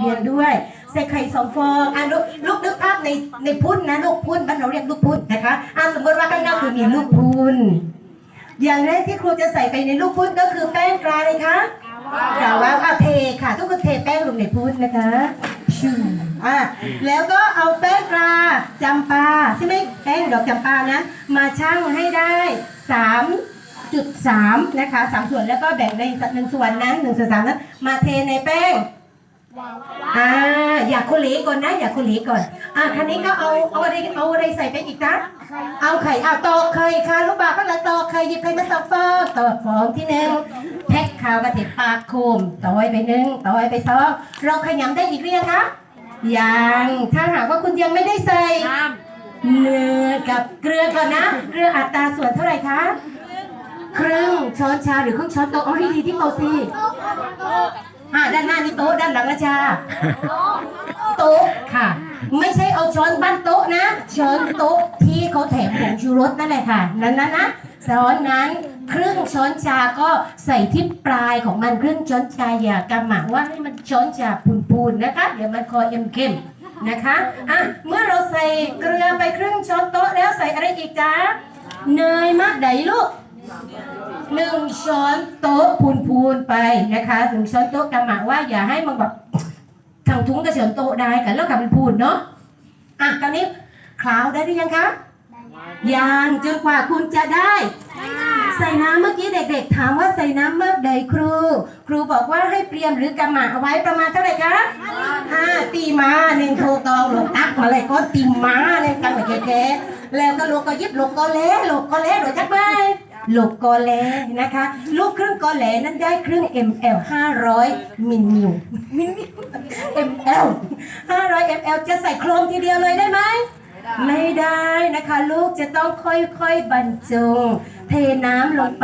เรียนด้วยใส่ไข่สองฟองอะลูกลูกนึกภาพในในพุ่นนะลูกพุ่นบ้านเราเรียกลูกพุ่นนะคะอะสมมติว่าข้างหน้าคือมีลูกพุ่นอย่างแรกที่ครูจะใส่ไปในลูกพุ่นก็คือแป้งกลาเลยคะกาว่าอะเทค่ะทุกคนเทแป้งลงในพุ่นนะคะชูอะแล้วก็เอาแป้งกลาจำปาใช่ไหมแป้งดอกจำปานะมาชั่งให้ได้สามจุดสามนะคะสามส่วนแล้วก็แบ่งในหนึ่งส่วนนั้นหนึ่งส่วนสามนั้นมาเทในแป้ง อ่าอยากคุเหลก่อนนะ อยากคุเหลก่อน อ่าคันนี้ก็เอาเอาอะไรเอาอะไรใส่ไปอีกนะเอาไข่เอาตอกไข่ค่ะลูกบาศก์ก็เลยตอกไข่หยิบไข่มาสองฟองตอกฟองที่หนึ่งแพ็คข้าวกระเทียมปากโคมต่อยไปหนึ่งต่อยไปสองเราขยำได้อีกหรือยังคะยังถ้าหากว่าคุณยังไม่ได้ใส่เนื้อกับเกลือก่อนนะเกลืออัตราส่วนเท่าไหร่คะครึ่งช้อนชาหรือครึ่งช้อนโต๊ะเอาให้ดีที่โต๊ะสิ อ่าด้านหน้านี่โต๊ะด้านหลังนะจ้าโต๊ะค่ะ ไม่ใช่เอาช้อนบ้านโต๊ะนะช้อนโต๊ะที่เขาแถมผงชูรสนั่นแหละค่ะนั้นนะนะช้อนนั้นครึ่งช้อนชาก็ใส่ที่ปลายของมันครึ่งช้อนชาอย่ากำหมักว่าให้มันช้อนชาพูนๆนะคะเดี๋ยวมันคอเอ็มเข้มนะคะอะเมื่อเราใส่เกลือไปครึ่งช้อนโต๊ะแล้วใส่อะไรอีกจ้าเนยมากไดลูก หนึ่งช้อนโต๊ะพูนๆไปนะคะหนึ่งช้อนโต๊ะกำหมากว่าอย่าให้มันแบบทางทุ้งกระเฉือนโต๊ะได้กันแล้วกับมันพูนเนาะอะตอนนี้คลาวได้หรือยังคะยังจนกว่าคุณจะได้ ใส่น้ำเมื่อกี้เด็ก ๆ ถามว่าใส่น้ำเมื่อใดครู ครูบอกว่าให้เตรียมหรือกำหมากเอาไว้ประมาณเท่าไหร่คะห้าตีมาหนึ่งโทตองหลกตักมาเลยก็ตีมาเนี่ยกันแบบแก่ๆแล้วก็ลูกก็ยิบลูกก็เละลูกก็เละโดยจักไป ลูกกอแลนะคะ ลูกเครื่องกอแลนั้นได้ครื่อง ml 500มิลลิมิล ml 500 ml จะใส่โครมทีเดียวเลยได้ไหมไม่ได้นะคะ ลูกจะต้องค่อยๆบรรจง เทน้ำลงไป